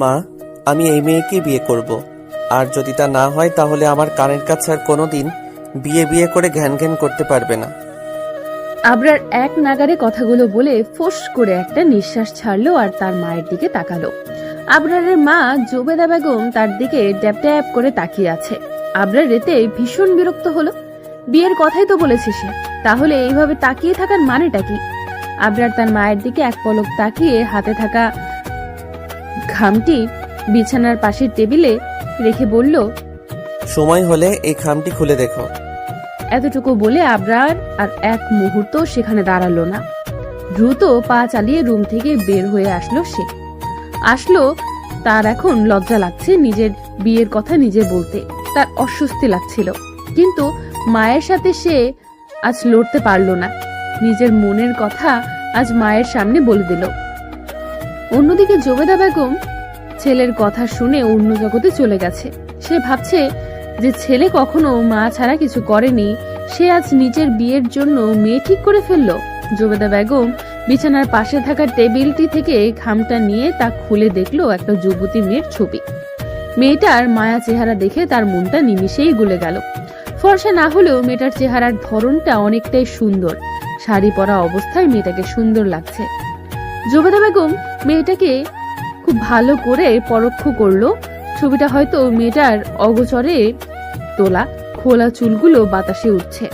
মা, আমি এই মেয়েকে বিয়ে করব। আর যদি তা না হয়, তাহলে আমার কানের কাছে আর কোনোদিন বিয়ে বিয়ে করে ঘ্যান ঘ্যান করতে পারবে না। আবরার এক নাগারে কথাগুলো বলে ফোঁস করে একটা নিঃশ্বাস ছাড়লো আর তার মায়ের দিকে তাকালো। আবরারের মা জোবেদা বেগম তার দিকে ড্যাপ ড্যাপ করে তাকিয়ে আছে। আবরার রেতে ভীষণ বিরক্ত হলো। বিয়ের কথাই তো বলেছে সে, তাহলে এইভাবে তাকিয়ে থাকার মানেটা কি? আবরার তার মায়ের দিকে এক পলক তাকিয়ে হাতে থাকা ঘামটি বিছানার পাশের টেবিলে রেখে বলল সময় হলে এই খামটি খুলে দেখো। এতটুকু বলে আবরার আর এক মুহূর্ত সেখানে দাঁড়াল না। দ্রুত পা চালিয়ে রুম থেকে বের হয়ে আসলো সে। আসলো তার এখন লজ্জা লাগছে নিজের বিয়ের কথা নিজে বলতে। তার অস্বস্তি লাগছিল। কিন্তু মায়ের সাথে সে আজ লড়তে পারল না। নিজের মনের কথা আজ মায়ের সামনে বলে দিল। অন্যদিকে জোবেদা বেগম ছেলের কথা শুনে অন্য জগতে চলে গেছে। সে ভাবছে যে ছেলে কখনো মা ছাড়া কিছু করেনি। সে আজ নিজের বিয়ের জন্য মেয়ে ঠিক করে ফেলল। জোবেদা বেগম বিছানার পাশে থাকা টেবিলটি থেকে খামটা নিয়ে তা খুলে দেখল একটা যুবতী মেয়ের ছবি। মেয়েটার মায়া চেহারা দেখে তার মনটা নিমিষেই গলে গেল। ফর্সা না হলেও মেয়েটার চেহারার ধরনটা অনেকটাই সুন্দর। শাড়ি পরা অবস্থায় মেয়েটাকে সুন্দর লাগছে। জোবেদা বেগম মেয়েটাকে খুব ভালো করে পরোক্ষ করল। ছবিটা হয়তো মেয়েটার অগোচরে তোলা খোলা চুলগুলো বাতাসে উঠছে।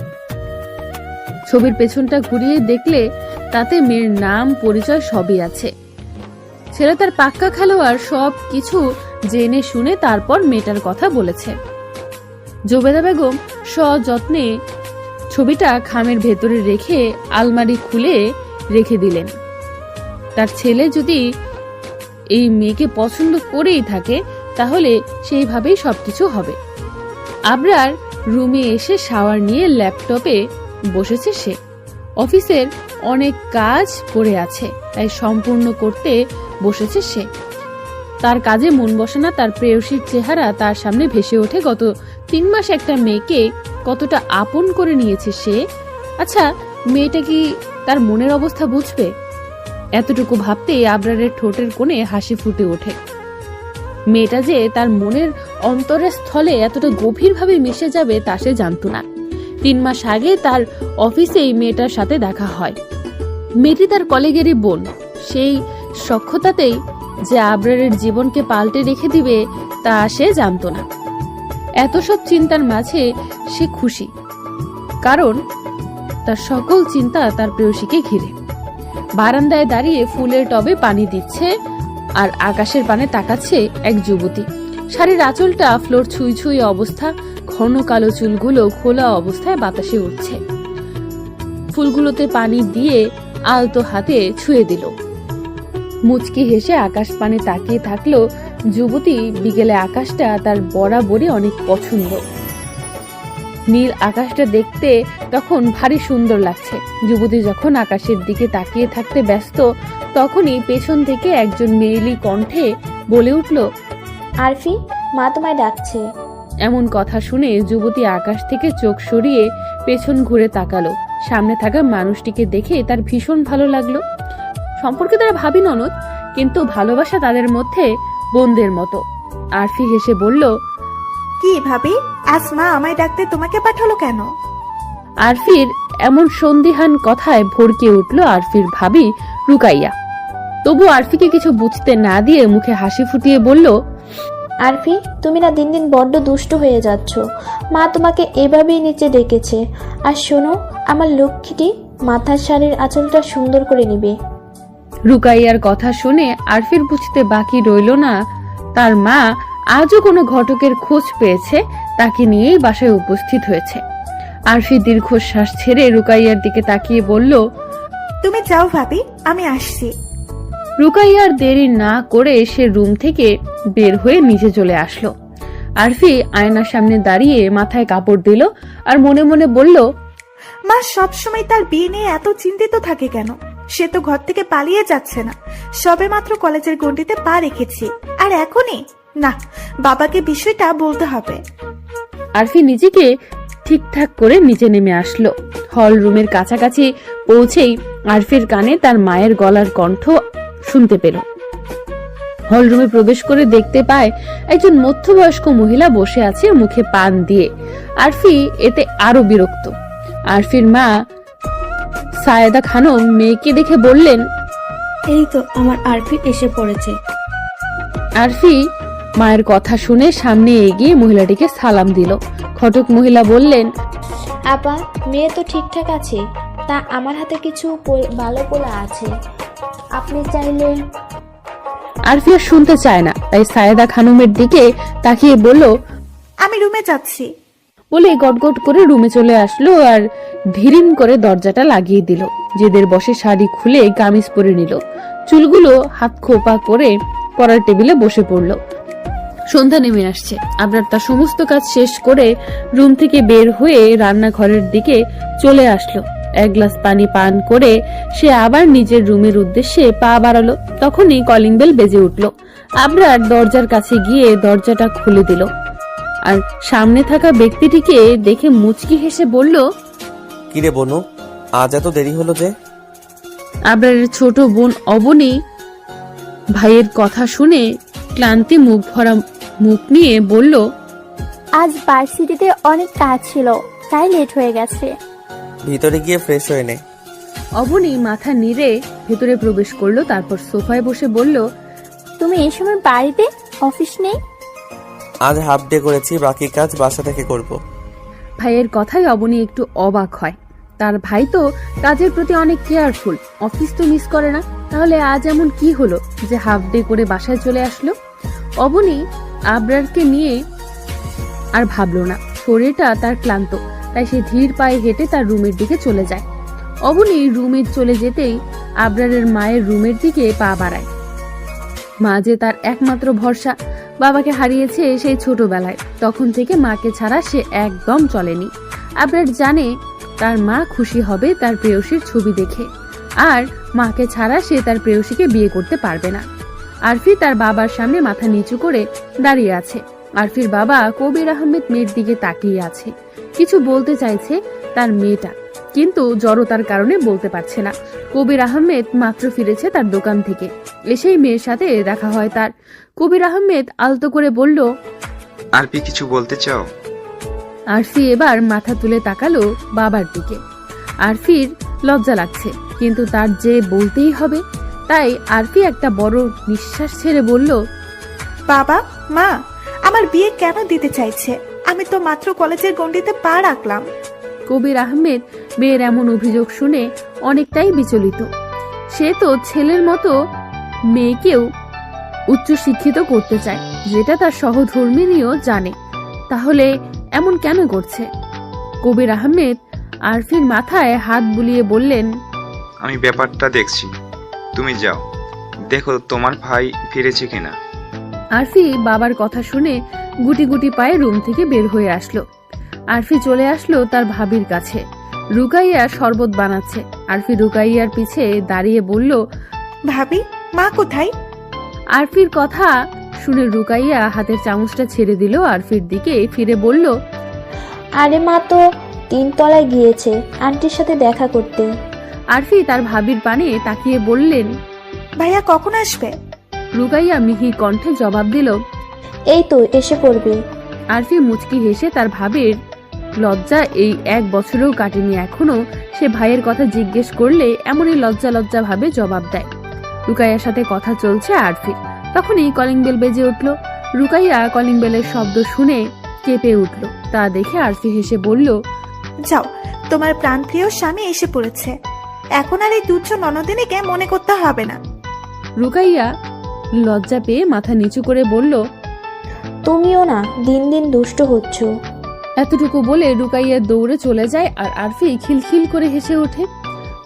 ছবির পেছনটা ঘুরিয়ে দেখলে তাতে মেয়ের নাম, পরিচয় সবই আছে। ছেলে তার পাক্কা খেলোয়াড় সব কিছু জেনে শুনে তারপর মেয়েটার কথা বলেছে। জোবেদা বেগম সযত্নে ছবিটা খামের ভেতরে রেখে আলমারি খুলে রেখে দিলেন। তার ছেলে যদি এই মেয়েকে পছন্দ করেই থাকে, তাহলে সেইভাবেই সবকিছু হবে। আবরার রুমে এসে শাওয়ার নিয়ে ল্যাপটপে বসেছে সে। অফিসের অনেক কাজ পড়ে আছে, তাই সম্পূর্ণ করতে বসেছে সে। তার কাজে মন বসে না, তার প্রেয়সীর চেহারা তার সামনে ভেসে ওঠে। গত তিন মাস একটা মেয়েকে কতটা আপন করে নিয়েছে সে। আচ্ছা মেয়েটা কি তার মনের অবস্থা বুঝবে? এতটুকু ভাবতেই আবরারের ঠোঁটের কোণে হাসি ফুটে ওঠে। মেয়েটা যে তার মনের অন্তরের স্থলে এতটা গভীরভাবে মিশে যাবে তা সে জানত না। তিন মাস আগে তার অফিসেই মেয়েটার সাথে দেখা হয়। মেয়েটি তার কলেগেরই বোন। সেই সক্ষতাতেই যে আবরারের জীবনকে পাল্টে রেখে দিবে তা সে জানত না। এত সব চিন্তার মাঝে সে খুশি। কারণ তার সকল চিন্তা তার প্রেয়সীকে ঘিরে। বারান্দায় দাঁড়িয়ে ফুলের টবে পানি দিচ্ছে আর আকাশের পানে তাকাচ্ছে এক যুবতী। শাড়ির আঁচলটা ফ্লোর ছুঁই ছুঁই অবস্থা, ঘন কালো চুলগুলো খোলা অবস্থায় বাতাসে উঠছে। ফুলগুলোতে পানি দিয়ে আলতো হাতে ছুঁয়ে দিল। মুচকি হেসে আকাশ পানে তাকিয়ে থাকল যুবতী। বিকেলে আকাশটা তার বরাবরই অনেক পছন্দ। নীল আকাশটা দেখতে তখন ভারী সুন্দর লাগছে। যুবতী যখন আকাশের দিকে তাকিয়ে থাকতে ব্যস্ত তখনই পেছন থেকে একজন মেয়েলি কণ্ঠে বলে উঠল আরফি মা তোমায় ডাকছে। এমন কথা শুনে যুবতী আকাশ থেকে চোখ সরিয়ে পেছন ঘুরে তাকালো। সামনে থাকা মানুষটিকে দেখে তার ভীষণ ভালো লাগল। সম্পর্কে তারা ভাবি ননদ কিন্তু ভালোবাসা তাদের মধ্যে বোনদের মতো। আরফি হেসে বলল কি ভাবি? আসমা আমায় ডাকতে তোমাকে পাঠালো কেন? আরফির এমন সন্দিহান কথায় ভড়কে উঠল আরফির ভাবি রুকাইয়া। তবু আরফিকে কিছু বুঝতে না দিয়ে মুখে হাসি ফুটিয়ে বলল আরফি তুমি না দিন দিন বড্ড দুষ্ট হয়ে যাচ্ছ। মা তোমাকে এভাবেই নিচে ডেকেছে। আর শোনো আমার লক্ষ্মীটি মাথার শাড়ির আঁচলটা সুন্দর করে নিবে। রুকাইয়ার কথা শুনে আরফির বুঝতে বাকি রইল না তার মা আজও কোনো ঘটকের খোঁজ পেয়েছে তাকে নিয়েই বাসায় উপস্থিত হয়েছে। আরফি দীর্ঘশ্বাস ছেড়ে রুকাইয়ার দিকে তাকিয়ে বলল তুমি যাও ভাবি আমি আসছি। রুকাইয়ার দেরি না করে সে রুম থেকে বের হয়ে নিচে চলে আসলো। আরফি আয়নার সামনে দাঁড়িয়ে মাথায় কাপড় দিল আর মনে মনে বলল মা সবসময় তার বিয়ে নিয়ে এত চিন্তিত থাকে কেন? সে তো ঘর থেকে পালিয়ে যাচ্ছে না। সবে মাত্র কলেজের গন্ডিতে পা রেখেছি। আর এখনই? না বাবাকে বিষয়টা বলতে হবে। আরফি নিজেকে ঠিকঠাক করে নিচে নেমে আসলো। হল রুমের কাছাকাছি পৌঁছেই আরফির কানে তার মায়ের গলার কণ্ঠ শুনতে পেল। হল রুমে প্রবেশ করে দেখতে পায় একজন মধ্যবয়স্ক মহিলা বসে আছে মুখে পান দিয়ে। আরফি এতে আরও বিরক্ত। আরফির মা সায়েদা খানম মেয়েকে দেখে বললেন এই তো আমার আরফি এসে পড়েছে। আরফি মায়ের কথা শুনে সামনে এগিয়ে মহিলাটিকে সালাম দিল। ঘটক মহিলা বললেন আপা মেয়ে তো ঠিকঠাক আছে তা আমার হাতে কিছু পো- ভালো পোলা আছে। আপনি চাইলে আরফি আর শুনতে চায় না তাই সায়েদা খানুমের দিকে তাকিয়ে বলল আমি রুমে যাচ্ছি। বলে গটগট করে রুমে চলে আসলো আর ধীরিন করে দরজাটা লাগিয়ে দিল। জেদের বসে শাড়ি খুলে কামিজ পরে নিল। চুলগুলো হাত খোপা করে পড়ার টেবিলে বসে পড়ল। সন্ধ্যা নেমে আসছে। আবরার তার সমস্ত কাজ শেষ করে রুম থেকে বের হয়ে রান্নাঘরের দিকে চলে আসলো। এক গ্লাস পানি পান করে সে আবার নিজের রুমের উদ্দেশ্যে পা বাড়ালো। তখনই কলিং বেল বেজে উঠল। আবরার দরজার কাছে গিয়ে দরজাটা খুলে দিল। আর সামনে থাকা ব্যক্তিটিকে দেখে মুচকি হেসে বলল কিরে বনু আজ এত দেরি হলো যে? আবরারের ছোট বোন অবনী ভাইয়ের কথা শুনে ক্লান্তি মুখ ভরা মুখ নিয়ে বলল আজ ভার্সিটিতে অনেক কাজ ছিল তাই লেট হয়ে গেছে। ভিতরে গিয়ে ফ্রেশ হয়ে নে। অবনী মাথা নিড়ে ভেতরে প্রবেশ করল তারপর সোফায় বসে বলল তুমি এই সময় বাড়িতে? অফিস নেই? আজ হাফ ডে করেছি বাকি কাজ বাসা থেকে করব। ভাইয়ের কথাই অবনী একটু অবাক হয়। তার ভাই তো কাজের প্রতি অনেক কেয়ারফুল অফিস তো মিস করে না। তাহলে আজ এমন কি হলো যে হাফ ডে করে বাসায় চলে আসলো? অবনী আবরারকে নিয়ে আর ভাবলো না। শরীরটা তার ক্লান্ত, তাই সে ধীর পায়ে হেঁটে তার রুমের দিকে চলে যায়। অবনী রুমে চলে যেতেই আবরারের মায়ের রুমের দিকে পা বাড়ায়। মা যে তার একমাত্র ভরসা, বাবাকে হারিয়েছে সেই ছোটবেলায়। তখন থেকে মাকে ছাড়া সে একদম চলেনি। আবরার জানে তার মা খুশি হবে তার প্রেয়সীর ছবি দেখে। আর মাকে ছাড়া সে তার প্রেয়সীকে বিয়ে করতে পারবে না। আরফি তার বাবার সামনে মাথা নিচু করে দাঁড়িয়ে আছে। আরফির বাবা কবির আহমেদ মেয়ের দিকে তাকিয়ে আছে। কিছু বলতে চাইছে তার মেয়েটা কিন্তু জড়তার কারণে বলতে পারছে না। কবির আহমেদ মাত্র ফিরেছে তার দোকান থেকে। এসেই মেয়ের সাথে দেখা হয় তার। কবির আহমেদ আলতো করে বলল আরফি কিছু বলতে চাও? আরফি এবার মাথা তুলে তাকালো বাবার দিকে। আরফির লজ্জা লাগছে কিন্তু তার যে বলতেই হবে তাই আরফি একটা বড় নিঃশ্বাস ছেড়ে বলল বাবা মা আমার বিয়ে কেন দিতে চাইছে? আমি তো মাত্র কলেজের গণ্ডিতে পা রাখলাম। কবির আহমেদ মেয়ের এমন অভিযোগ শুনে অনেকটাই বিচলিত। সে তো ছেলের মতো মেয়েকেও উচ্চ শিক্ষিত করতে চায় যেটা তার সহধর্মিনীও জানে। তাহলে এমন কেন করছে? কবির আহমেদ আরফির মাথায় হাত বুলিয়ে বললেন আমি ব্যাপারটা দেখছি। তুমি যাও। দেখো তোমার ভাই ফিরেছে কিনা। আরফি বাবার কথা শুনে গুটি গুটি পায়ে রুম থেকে বের হয়ে আসলো। আরফি চলে আসলো তার ভাবির কাছে। রুকাইয়া শরবত বানাচ্ছে। আরফি রুকাইয়ার পিছে দাঁড়িয়ে বলল ভাবি মা কোথায়? আরফির কথা শুনে রুকাইয়া হাতের চামচটা ছেড়ে দিল আরফির দিকে ফিরে বলল আরে মা তো তিনতলায় গিয়েছে আন্টির সাথে দেখা করতে। আরফি তার ভাবির পানে তাকিয়ে বললেন ভাইয়া কখন আসবে? রুকাইয়া মিহি কণ্ঠে জবাব দিল এই তো এসে পড়বে। আরফি মুচকি হেসে তার ভাবের লজ্জা এই এক বছরেও কাটেনি। এখনও সে ভাইয়ের কথা জিজ্ঞেস করলে এমনই লজ্জা লজ্জা ভাবে জবাব দেয়। রুকাইয়ার সাথে কথা চলছে আরফির তখনই কলিং বেল বেজে উঠল। রুকাইয়া কলিং বেলের শব্দ শুনে কেঁপে উঠল। তা দেখে আরফি হেসে বলল যাও তোমার প্রাণপ্রিয় স্বামী এসে পড়েছে। এখন আর এই তুচ্ছ ননদিনীকে মনে করতে হবে না। রুকাইয়া লজ্জা পেয়ে মাথা নিচু করে বলল তুমিও না দিন দিন দুষ্ট হচ্ছ। এতটুকু বলে রুকাইয়া দৌড়ে চলে যায় আর আরফি খিলখিল করে হেসে ওঠে।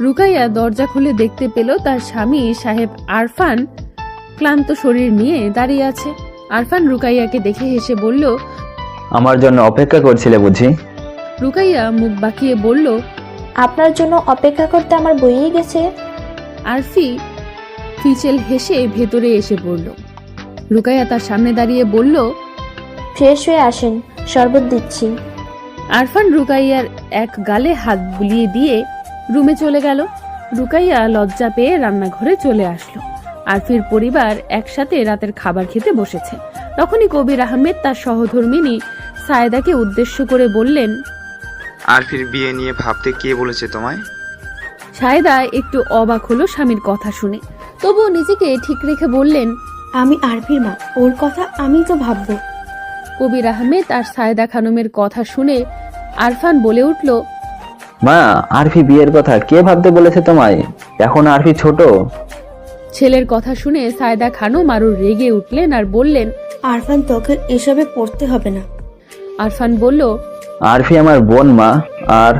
রুকাইয়া দরজা খুলে দেখতে পেল তার স্বামী সাহেব আরফান ক্লান্ত শরীর নিয়ে দাঁড়িয়ে আছে। আরফান রুকাইয়াকে দেখে হেসে বলল আমার জন্য অপেক্ষা করছিলে বুঝি? রুকাইয়া মুখ বাঁকিয়ে বলল আপনার জন্য অপেক্ষা করতে আমার বইয়ে গেছে। আরফি ফিচেল হেসে ভেতরে এসে পড়ল। রুকাইয়া তার সামনে দাঁড়িয়ে বলল ফ্রেশ হয়ে আসেন শরবত দিচ্ছি। আরফান রুকাইয়ার এক গালে হাত বুলিয়ে দিয়ে রুমে চলে গেল। রুকাইয়া লজ্জা পেয়ে রান্নাঘরে চলে আসলো। আরফির পরিবার একসাথে রাতের খাবার খেতে বসেছে। তখনই কবির আহমেদ তার সহধর্মিনী সায়দাকে উদ্দেশ্য করে বললেন আরফির বিয়ে নিয়ে ভাবতে কে বলেছে তোমায়? সায়দা একটু অবাক হলো স্বামীর কথা শুনে। তবুও নিজেকে ঠিক রেখে বললেন আমি আরফির মা ওর কথা আমি তো ভাববো। কবির আহমেদ আর সায়দা খানমের কথা শুনে আরফান বলে উঠল মা আরফি বিয়ের কথা কে ভাবতে বলেছে তোমায়? এখন আরফি ছোট। ছেলের কথা শুনে সায়দা খানম আরও রেগে উঠলেন আর বললেন আরফান তোকে এসবে পড়তে হবে না। আরফান বলল আরফি আমার বোন মা আর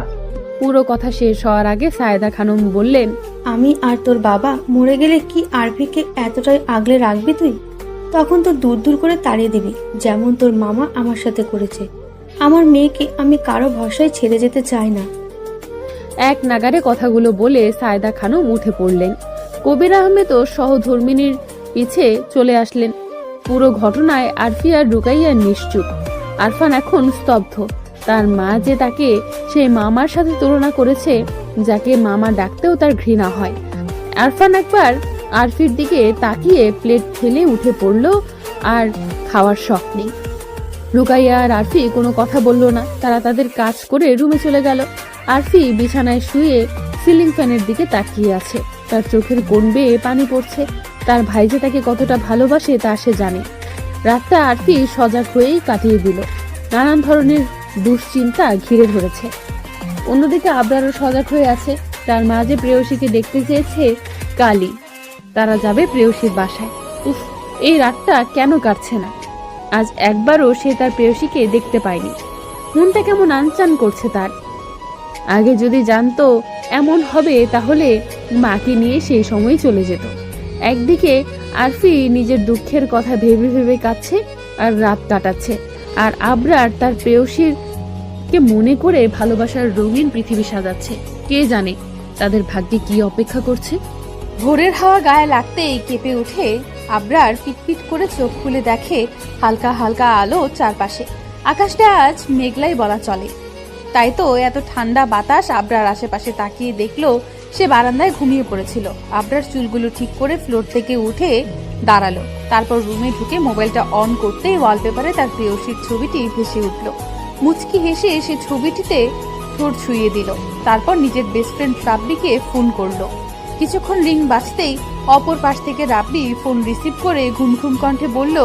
পুরো কথা শেষ হওয়ার আগে সায়দা খানম বললেন আমি আর তোর বাবা মরে গেলে কি আরফিকে এতটাই আগলে রাখবি তুই? তখন তো দূর দূর করে তাড়িয়ে দিবি যেমন তোর মামা আমার সাথে করেছে। আমার মেয়েকে আমি কারও ভরসায় ছেড়ে যেতে চাই না। এক নাগারে কথাগুলো বলে সায়দা খানম উঠে পড়লেন। কবির আহমেদও সহধর্মিনীর পিছে চলে আসলেন। পুরো ঘটনায় আরফি আর রুকাইয়া নিশ্চুপ। আরফান এখন স্তব্ধ। তার মা যে তাকে সেই মামার সাথে তুলনা করেছে, যাকে মামা ডাকতেও তার ঘৃণা হয়। আরফান একবার আরফির দিকে তাকিয়ে প্লেট ফেলে উঠে পড়ল আর খাওয়ার শখ নেই। রুকাইয়া আর আরফি কোনো কথা বলল না। তারা তাদের কাজ করে রুমে চলে গেল। আরফি বিছানায় শুয়ে সিলিং ফ্যানের দিকে তাকিয়ে আছে। তার চোখের কোণ বেয়ে পানি পড়ছে। তার ভাই যে তাকে কতটা ভালোবাসে তা সে জানে। রাতটা আরফি সজাগ হয়েই কাটিয়ে দিল। নানান ধরনের দুশ্চিন্তা ঘিরে ধরেছে। অন্যদিকে আবরারও সজাগ হয়ে আছে। তার মা যে প্রেয়সীকে দেখতে চেয়েছে কালি তারা যাবে প্রেয়সীর বাসায়। উফ, এই রাতটা কেন কাটছে না? আজ একবারও সে তার প্রেয়সীকে দেখতে পায়নি। মনটা কেমন আনচান করছে তার। আগে যদি জানতো এমন হবে, তাহলে মাকে নিয়ে সেই সময় চলে যেত। একদিকে আরফি নিজের দুঃখের কথা ভেবে ভেবে কাচ্ছে আর রাত কাটাচ্ছে। আর আবরার তার প্রেয়সীর কে মনে করে ভালোবাসার রঙিন পৃথিবী সাজাচ্ছে। কে জানে তাদের ভাগ্যে কি অপেক্ষা করছে? ভোরের হাওয়া গায়ে লাগতেই কেঁপে উঠে আবরার, পিটপিট করে চোখ খুলে দেখে হালকা হালকা আলো চারপাশে। আকাশটা আজ মেঘলাই বলা চলে। তাই তো এত ঠান্ডা বাতাস আবরার আশেপাশে তাকিয়ে দেখল, সে বারান্দায় ঘুমিয়ে পড়েছিল। আবরার চুলগুলো ঠিক করে ফ্লোর থেকে উঠে দাঁড়াল। তারপর রুমে ঢুকে মোবাইলটা অন করতেই ওয়ালপেপারে তার প্রেয়সীর ছবিটি ভেসে উঠল। মুচকি হেসে সে ছবিটিতে ঠোঁট ছুঁয়ে দিল। তারপর নিজের বেস্ট ফ্রেন্ড রাব্বিকে ফোন করল। কিছুক্ষণ রিং বাজতেই অপর পাশ থেকে রাব্বি ফোন রিসিভ করে ঘুম ঘুম কণ্ঠে বলল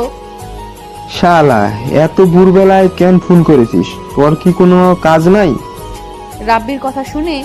শালা এত ভোরবেলায় কেন ফোন করেছিস? তোর কি কোনো কাজ নাই? রাব্বির কথা শুনে